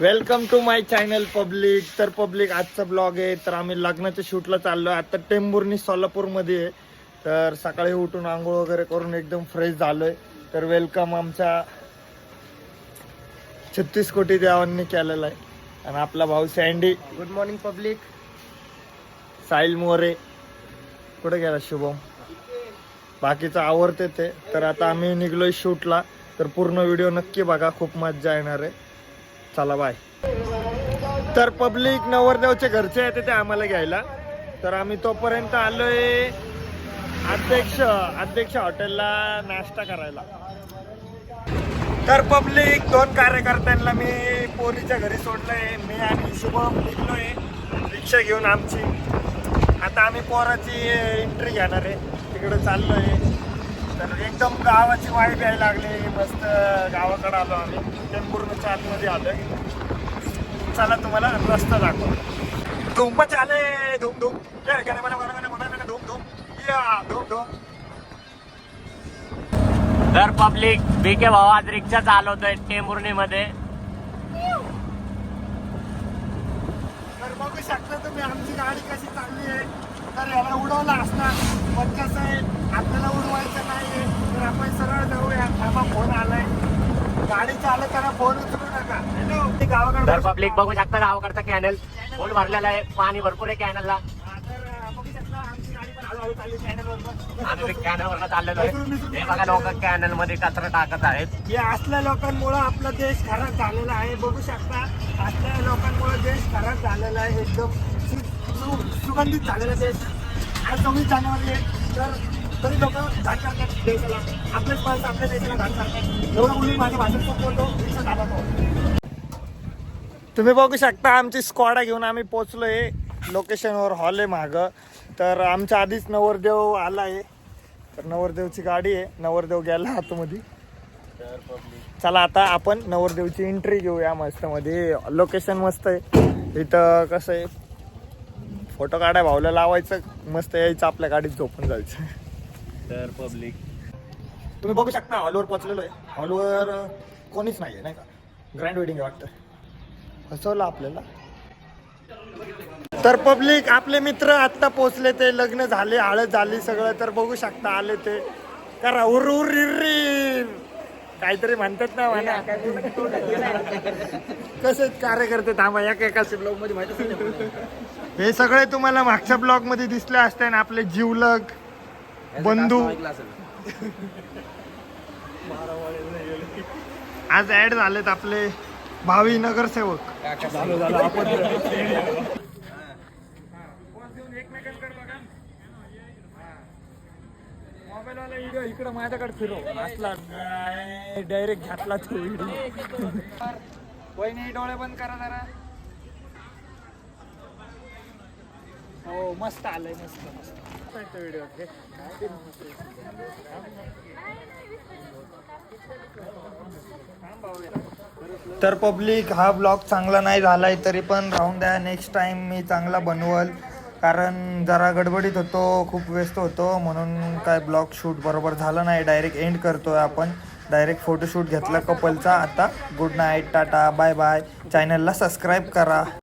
Welcome to my channel public. तर public आजचा blog आहे. तर आम्ही लग्नाच्या शूटला चाललो आता टेंभुर्णी सोलापूरमध्ये आहे. तर सकाळी उठून आंघोळ वगैरे करून एकदम फ्रेश झालोय. तर वेलकम आमच्या छत्तीस कोटी देवांनी केलेला आहे. आणि आपला भाऊ Sandy good morning public Sahil More. कुठे गेला शुभम? बाकीचं आवडते ते. तर आता आम्ही निघलोय शूटला. तर पूर्ण व्हिडिओ नक्की बघा. खूप मजा येणार आहे. चला बाय तर पब्लिक नवरदेवचे घरचे येते ते आम्हाला घ्यायला. तर आम्ही तोपर्यंत आलोय अध्यक्ष अध्यक्ष हॉटेलला नाश्ता करायला. तर पब्लिक दोन कार्यकर्त्यांना मी पोरीच्या घरी सोडलंय. मी आणि शुभम निघलोय रिक्षा घेऊन आमची. आता आम्ही पोराची एंट्री घेणार आहे. तिकडे चाललोय. तर एकदम गावाची वाईब यायला लागली. मस्त गावाकडे आलो आम्ही. टेंपूर्ण चालमध्ये आलोय. चला तुम्हाला रस्ता दाखव धुम चाले धूम धूम. धूम धूम. या धूम धूम. तर पब्लिक बीके भाऊ आज रिक्षा चालवतोय टेंभुर्णी मध्ये तर बघू शकता तुम्ही आमची गाडी कशी चालली आहे. तर याला उडवला असणार. पण कसं आहे आपल्याला उडवायचं नाही तर आपण सरळ जाऊया. थांबा फोन आलाय. गाडी चालवताना फोन उचलू नका. हॅलो गावाकडे तर पब्लिक बघू शकता गावाकडचा कॅनल फुल भरलेला आहे. पाणी भरपूर आहे कॅनलला तर बघू शकता आमची गाडी पण हळूहळू चालली चाललेलो आहे. हे बघा लोक कॅनलमध्ये कचरा टाकत आहेत. या असल्या लोकांमुळं आपला देश खराब झालेला आहे. बघू शकता असल्या लोकांमुळे देश खराब झालेला आहे एकदम. सु- सुगंधित झालेले आहेत. आज सव्वीस जानेवारी आहे तर तरी लोक घाण करतात देशाला. आपल्याच माणसं आपल्या देशाला घाण करतात एवढं मुली माझ्या भाषेत बोलतो. रिक्षा तुम्ही बघू शकता आमची स्क्वॉडा घेऊन आम्ही पोचलोय लोकेशनवर हॉल आहे मागं. तर आमच्या आधीच नवरदेव आला आहे तर नवरदेवची गाडी आहे. नवरदेव गेला आतमध्ये. चला आता आपण नवरदेवची एंट्री घेऊया मस्त मध्ये लोकेशन मस्त आहे. इथं कसं आहे? फोटो काढाय भावला लावायचं मस्त यायचं आपल्या गाडीत झोपून जायचं. तर पब्लिक तुम्ही बघू शकता हॉलवर पोचलेलो आहे. हॉलवर कोणीच नाही आहे नाही का? ग्रँड वेडिंग वाटतं. फसवलं आपल्याला. तर पब्लिक आपले मित्र आत्ता पोचले ते लग्न झाले हळद झाली सगळं तर बघू शकता आले ते. करा उर उर रिर. काहीतरी म्हणतात ना म्हणा कसे कार्यकर्ते थांबा एका एकाच ब्लॉगमध्ये माहिती हे सगळे तुम्हाला मागच्या ब्लॉगमध्ये दिसले असते ना आपले जीवलग बंधू. आज ऍड झालेत आपले भावी नगरसेवक. मोबाईलवाला व्हिडिओ इकडं माझ्याकडे फिरव. असला डायरेक्ट घातलाच तो व्हिडिओ वहिनी डोळे बंद करा जरा. हो मस्त आलंय मस्त मस्त. व्हिडिओ तर पब्लिक हा ब्लॉग चांगला नाही झालाय तरी पण राहून द्या. नेक्स्ट टाइम मी चांगला बनवल. कारण जरा गडबडीत होतो खूप व्यस्त होतो म्हणून काय ब्लॉग शूट बरोबर झालं नाही. डायरेक्ट एंड करतोय आपण. डायरेक्ट फोटोशूट घेतला कपलचा. आता good night tata bye bye चॅनलला सबस्क्राईब करा.